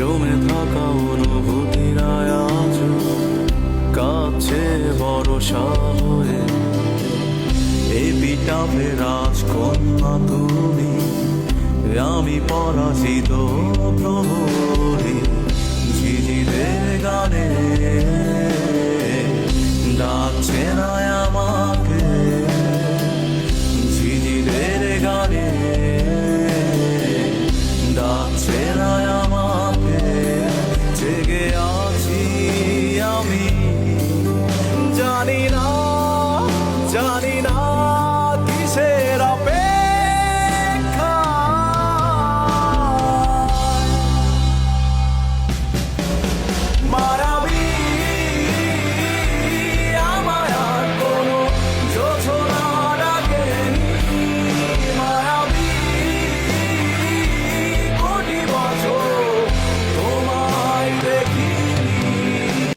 জমে থাকা অনুভূতির আজ কাছে বড় হয়ে। এ পিটাবে রাজকন্যা তুমি, আমি পরাজিত প্রহরী ঝিঝিদের গানে ডাকছে না 也要听。